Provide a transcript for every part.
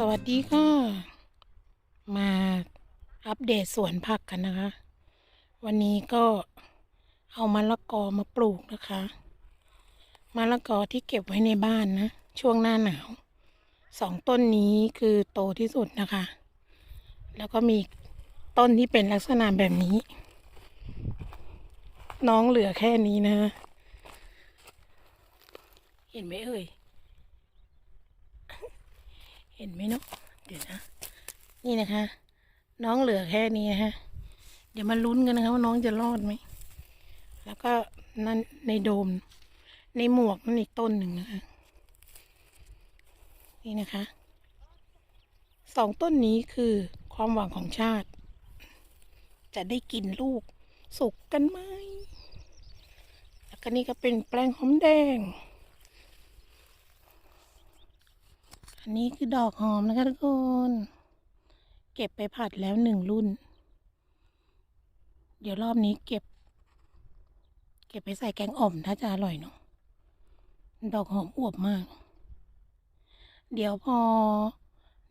สวัสดีค่ะ มาอัปเดตสวนผักกันนะคะ วันนี้ก็เอามะละกอมาปลูกนะคะมะละกอที่เก็บไว้ในบ้านนะ ช่วงหน้าหนาวสองต้นนี้คือโตที่สุดนะคะ แล้วก็มีต้นที่เป็นลักษณะแบบนี้ น้องเหลือแค่นี้นะ เห็นไหมเอ่ย เห็นไหมเนาะเดี๋ยวนะ นี่นะคะ น้องเหลือแค่นี้นะฮะเดี๋ยวมาลุ้นกันนะคะว่าน้องจะรอดไหม แล้วก็นั่นในโดม ในหมวกนั่นอีกต้นหนึ่งนะคะ นี่นะคะ สองต้นนี้คือความหวังของชาติ จะได้กินลูกสุกกันไหม แล้วก็นี่ก็เป็นแปลงหอมแดง อันนี้คือดอกหอมนะคะทุกคน เก็บไปผัดแล้วหนึ่งรุ่น เดี๋ยวรอบนี้เก็บ เก็บไปใส่แกงอ่อมถ้าจะอร่อยเนาะดอกหอมอวบมาก เดี๋ยวพอ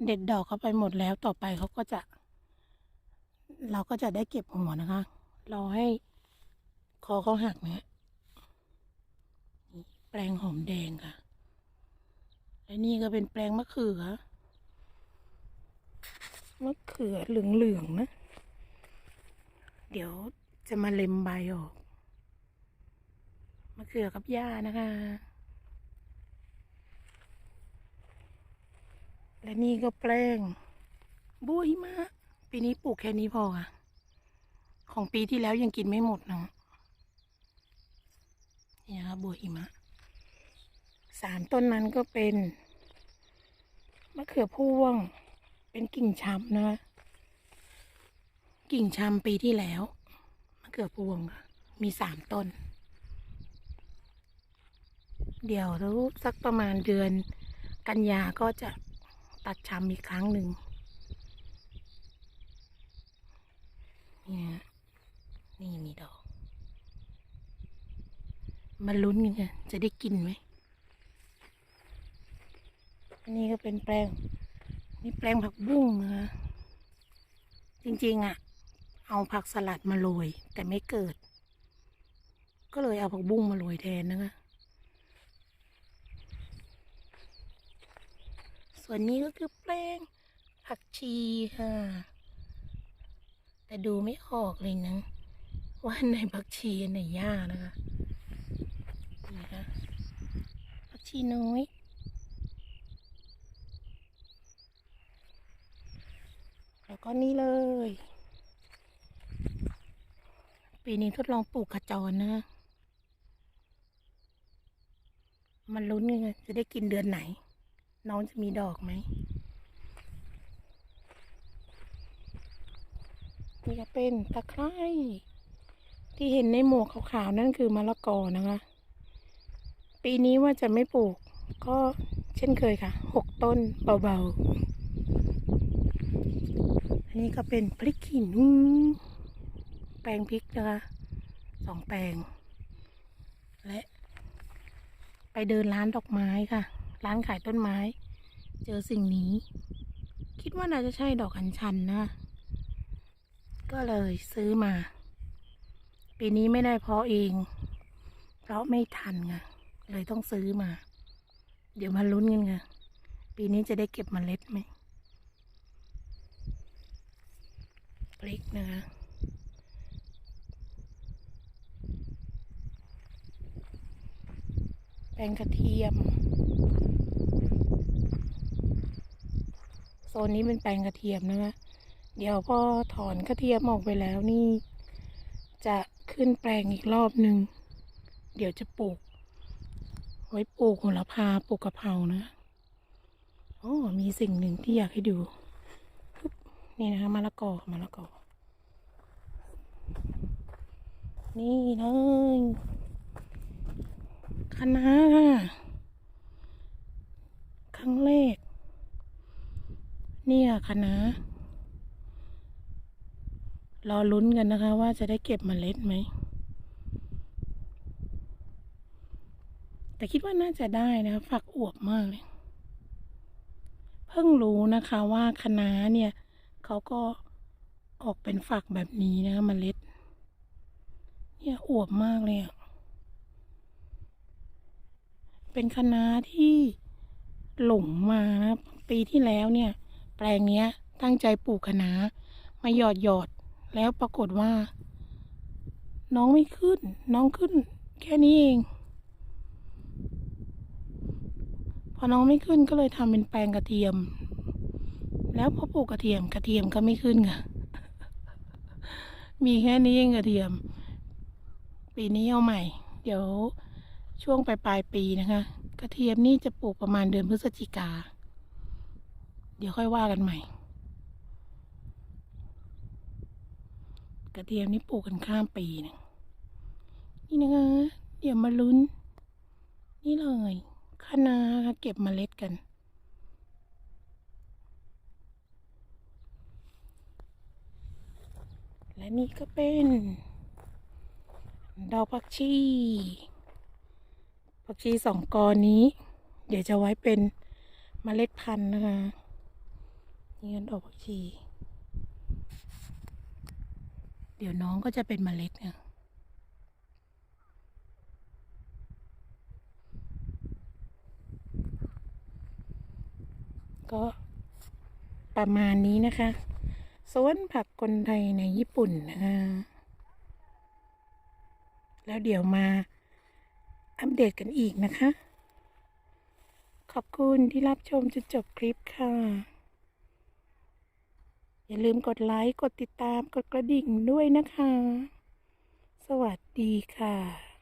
เด็ดดอกเขาไปหมดแล้วต่อไปเขาก็จะ เราก็จะได้เก็บหัวนะคะ รอให้คอเขาหักเนี่ยแปลงหอมแดงค่ะ และนี่ก็เป็นแปลงมะเขือ มะเขือเหลืองๆนะ เดี๋ยวจะมาเล็มใบออก มะเขือกับหญ้านะคะ และนี่ก็แปลงบุยมากปีนี้ปลูกแค่นี้พอค่ะ ของปีที่แล้วยังกินไม่หมดเนาะนี่นะคะบัวหิมะ สามต้นนั้นก็เป็นมะเขือพวง เป็นกิ่งช้ำนะคะกิ่งช้ำปีที่แล้วมะเขือพวงมีสามต้น เดี๋ยวรู้สักประมาณเดือนกันยาก็จะตัดช้ำอีกครั้งหนึ่งเนี่ยนี่มีดอกมาลุ้นกันจะได้กินไหม อันนี้ก็เป็นแปลง นี่แปลงผักบุ้งนะคะจริงๆอะ่ะ เอาผักสลัดมาโรยแต่ไม่เกิด ก็เลยเอาผักบุ้งมาโรยแทนนะคะส่วนนี้ก็คือแปลงผักชีค่ะ แต่ดูไม่ออกเลยนะ ว่าอันผักชีอันไหนหญ้านะคะนี่นคะผักชีน้อย แล้วก็นี่เลย ปีนี้ทดลองปลูกขจรนะ มันลุ้นยังไงจะได้กินเดือนไหน น้องจะมีดอกไหม นี่ก็เป็นตะไคร้ที่เห็นในหมวกขาวๆนั่นคือมะละกอนะคะ ปีนี้ว่าจะไม่ปลูก ก็เช่นเคยค่ะ หกต้นเบาๆ อันนี้ก็เป็นพริกขี้หนู แปลงพริกนะคะสองแปลง และ ไปเดินร้านดอกไม้ค่ะ ร้านขายต้นไม้ เจอสิ่งนี้ คิดว่าน่าจะใช่ดอกอัญชันนะ ก็เลยซื้อมา ปีนี้ไม่ได้เพาะเอง เพราะไม่ทันไงเลยต้องซื้อมา เดี๋ยวมาลุ้นกันไงปีนี้จะได้เก็บเมล็ดไหม พริกนะคะแป้งกระเทียม โซนนี้เป็นแปลงกระเทียมนะคะ เดี๋ยวพอถอนกระเทียมออกไปแล้วนี่ จะขึ้นแปลงอีกรอบหนึ่ง เดี๋ยวจะปลูก ไว้ปลูกโหระพาปลูกกะเพรานะ โอ้ มีสิ่งหนึ่งที่อยากให้ดู นี่นะคะมะละกอมะละกอนี่เลยคะน้าครั้งแรกเนี่ยคะน้ารอลุ้นกันนะคะ ว่าจะได้เก็บเมล็ดไหม แต่คิดว่าน่าจะได้นะฝักอวบมากเลย เพิ่งรู้นะคะว่าคะน้าเนี่ย เขาก็ออกเป็นฝักแบบนี้นะเมล็ด เนี่ยอวบมากเลยอะเป็นคณะที่หลงมานะปีที่แล้วเนี่ย แปลงเนี้ย ตั้งใจปลูกคณะมาหยอดหยอดแล้วปรากฏว่า น้องไม่ขึ้น น้องขึ้น แค่นี้เอง พอน้องไม่ขึ้นก็เลยทำเป็นแปลงกระเทียม แล้วพอปลูกกระเทียมกระเทียมก็ไม่ขึ้นค่ะ มีแค่นี้เองกระเทียม ปีนี้เอาใหม่ เดี๋ยวช่วงปลายปลายปีนะคะ กระเทียมนี่จะปลูกประมาณเดือนพฤศจิกา เดี๋ยวค่อยว่ากันใหม่ กระเทียมนี่ปลูกกันข้ามปีนะนี่นะคะ เดี๋ยวมาลุ้น นี่เลยคะนาค่ะเก็บเมล็ดกัน และนี่ก็เป็นดอกผักชี ผักชีสองกอนี้ เดี๋ยวจะไว้เป็นเมล็ดพันธุ์นะคะนี่กันดอกผักชี เดี๋ยวน้องก็จะเป็นเมล็ดค่ะก็ประมาณนี้นะคะสวนผัก คนไทยในญี่ปุ่นนะคะแล้วเดี๋ยวมาอัปเดตกันอีกนะคะ ขอบคุณที่รับชมจนจบคลิปค่ะ อย่าลืมกดไลค์ กดติดตาม กดกระดิ่งด้วยนะคะ สวัสดีค่ะ